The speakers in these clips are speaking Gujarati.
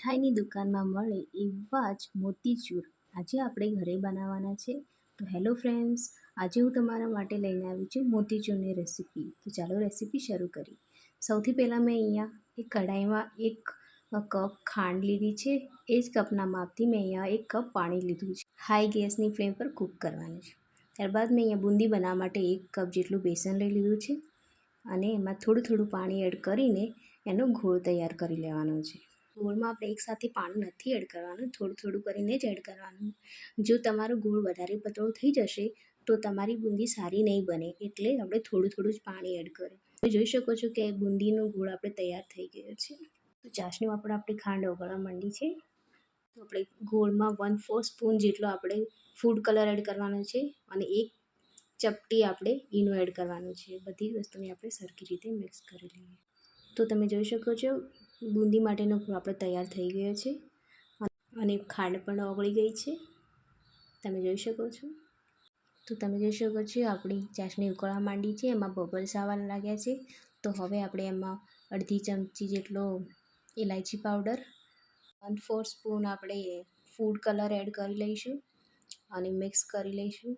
મીઠાઈની દુકાનમાં મળે એવા જ મોતીચૂર. આજે આપણે ઘરે બનાવવાના છે. તો હેલો ફ્રેન્ડ્સ, આજે હું તમારા માટે લઈને આવી છું મોતીચૂરની રેસીપી. તો ચાલો રેસીપી શરૂ કરી સૌથી પહેલાં મેં અહીંયા એક કઢાઈમાં એક કપ ખાંડ લીધી છે. એ જ કપના માપથી મેં અહીંયા એક કપ પાણી લીધું છે. હાઈ ગેસની ફ્લેમ પર કૂક કરવાનું છે. ત્યારબાદ મેં અહીંયા બુંદી બનાવવા માટે એક કપ જેટલું બેસન લઈ લીધું છે. અને એમાં થોડું થોડું પાણી એડ કરીને એનો ઘોળ તૈયાર કરી લેવાનો છે. ગોળમાં આપણે એકસાથે પાણી નથી એડ કરવાનું, થોડું થોડું કરીને જ એડ કરવાનું. જો તમારો ગોળ વધારે પતળો થઈ જશે, તો તમારી બુંદી સારી નહીં બને, એટલે આપણે થોડું થોડું જ પાણી એડ તમે જોઈ શકો છો કે બુંદીનો ગોળ આપણે તૈયાર થઈ ગયો છે. તો ચાસણીમાં આપણે આપણી ખાંડ ઓગળવા માંડી છે. તો આપણે ગોળમાં વન ફોર સ્પૂન જેટલો આપણે ફૂડ કલર એડ કરવાનો છે અને એક ચપટી આપણે ઈનો એડ કરવાનું છે. બધી વસ્તુને આપણે સરખી રીતે મિક્સ કરી લઈએ. તો તમે જોઈ શકો છો બુંદી માટેનો આપણો તૈયાર થઈ ગયો છે. અને ખાંડ પણ ઓગળી ગઈ છે. તમે જોઈ શકો છો. તો તમે જોઈ શકો છો, આપણી ચાસણી ઉકળવા માંડી છે. એમાં બબલ્સ આવવા લાગ્યા છે. તો હવે આપણે એમાં અડધી ચમચી જેટલો ઇલાયચી પાવડર વન ફોર સ્પૂન આપણે ફૂડ કલર એડ કરી લઈશું અને મિક્સ કરી લઈશું.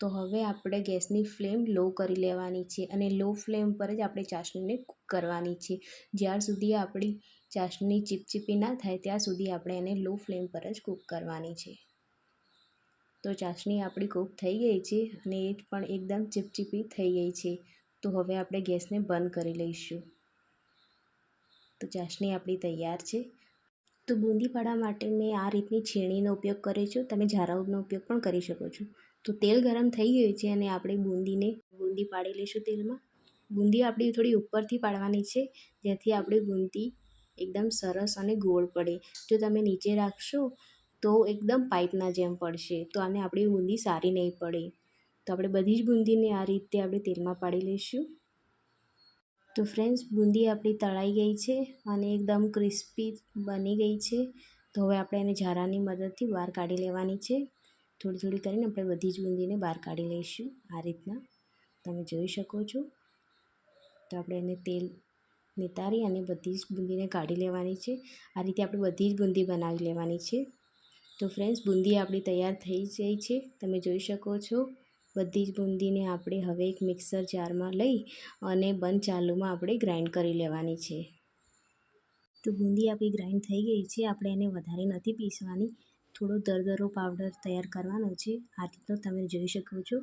તો હવે આપણે ગેસની ફ્લેમ લો કરી લેવાની છે અને લો ફ્લેમ પર જ આપણે ચાસણીને કૂક કરવાની છે. જ્યાર સુધી આપણી ચાસણી ચીપચીપી ના થાય ત્યાં સુધી આપણે એને લો ફ્લેમ પર જ કૂક કરવાની છે. તો ચાસણી આપણી કૂક થઈ ગઈ છે અને એ પણ એકદમ ચીપચીપી થઈ ગઈ છે. તો હવે આપણે ગેસને બંધ કરી લઈશું. તો ચાસણી આપણી તૈયાર છે. તો બુંદી પાડવા માટે મેં આ રીતની છીણીનો ઉપયોગ કર્યો છે. તમે ઝારાઉદનો ઉપયોગ પણ કરી શકો છો. તો તેલ ગરમ થઈ ગયું છે અને આપણે બુંદીને બુંદી પાડી લઈશું તેલમાં. બુંદી આપણી થોડી ઉપરથી પાડવાની છે, જેથી આપણી બુંદી એકદમ સરસ અને ગોળ પડે. જો તમે નીચે રાખશો, તો એકદમ પાઇપના જેમ પડશે. તો આને આપણી બુંદી સારી નહીં પડે. તો આપણે બધી જ બુંદીને આ રીતે આપણે તેલમાં પાડી લઈશું. તો ફ્રેન્ડ્સ, બુંદી આપણી તળાઈ ગઈ છે અને એકદમ ક્રિસ્પી બની ગઈ છે. તો હવે આપણે એને ઝારાની મદદથી બહાર કાઢી લેવાની છે. થોડી થોડી કરીને આપણે બધી જ બુંદીને બહાર કાઢી લઈશું આ રીતના. તમે જોઈ શકો છો. તો આપણે એને તેલ નિતારી અને બધી જ બુંદીને કાઢી લેવાની છે. આ રીતે આપણે બધી જ બુંદી બનાવી લેવાની છે. તો ફ્રેન્ડ્સ, બુંદી આપણી તૈયાર થઈ જઈ છે. તમે જોઈ શકો છો. બધી જ બુંદીને આપણે હવે એક મિક્સર જારમાં લઈ અને બંધ ચાલુમાં આપણે ગ્રાઇન્ડ કરી લેવાની છે. તો બુંદી આપણી ગ્રાઇન્ડ થઈ ગઈ છે. આપણે એને વધારે નથી પીસવાની. થોડો દરદરો પાવડર તૈયાર કરવાનો છે. આ રીતનો તમે જોઈ શકો છો.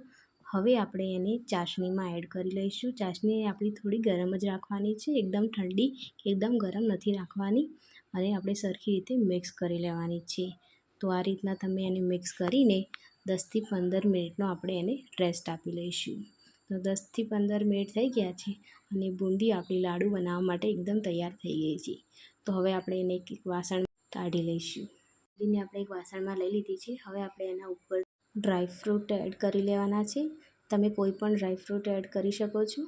હવે આપણે એને ચાસણીમાં એડ કરી લઈશું. ચાસણી આપણી થોડી ગરમ જ રાખવાની છે. એકદમ ઠંડી એકદમ ગરમ નથી રાખવાની. અને આપણે સરખી રીતે મિક્સ કરી લેવાની છે. તો આ રીતના તમે એને મિક્સ કરીને દસથી પંદર મિનિટનો આપણે એને રેસ્ટ આપી લઈશું. તો દસથી પંદર મિનિટ થઈ ગયા છે અને બુંદી આપણી લાડુ બનાવવા માટે એકદમ તૈયાર થઈ ગઈ છે. તો હવે આપણે એને એક વાસણ કાઢી લઈશું. બુંદીને આપણે એક વાસણમાં લઈ લીધી છે. હવે આપણે એના ઉપર ડ્રાયફ્રૂટ એડ કરી લેવાના છે. તમે કોઈ પણ ડ્રાયફ્રૂટ એડ કરી શકો છો.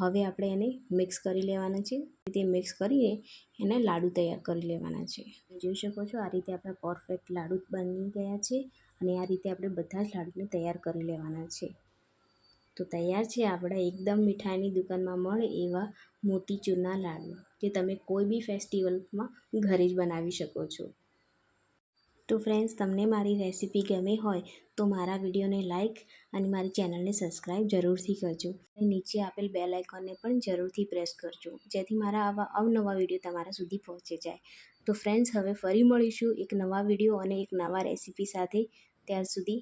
હવે આપણે એને મિક્સ કરી લેવાના છે. તે મિક્સ કરીને એને લાડુ તૈયાર કરી લેવાના છે. જોઈ શકો છો, આ રીતે આપણા પરફેક્ટ લાડુ બની ગયા છે અને આ રીતે આપણે બધા જ લાડુને તૈયાર કરી લેવાના છે. તો તૈયાર છે આપણા એકદમ મીઠાઈની દુકાનમાં મળે એવા મોતીચૂરના લાડુ, જે તમે કોઈ બી ફેસ્ટિવલમાં ઘરે જ બનાવી શકો છો. તો ફ્રેન્ડ્સ, તમને મારી રેસીપી ગમે હોય તો મારા વિડીયોને લાઇક અને મારી ચેનલને સબસ્ક્રાઈબ જરૂરથી કરજો. અને નીચે આપેલ બે લાઇકોનને પણ જરૂરથી પ્રેસ કરજો, જેથી મારા આવા અવનવા વીડિયો તમારા સુધી પહોંચી જાય. તો ફ્રેન્ડ્સ, હવે ફરી મળીશું એક નવા વીડિયો અને એક નવા રેસીપી સાથે. ત્યાર સુધી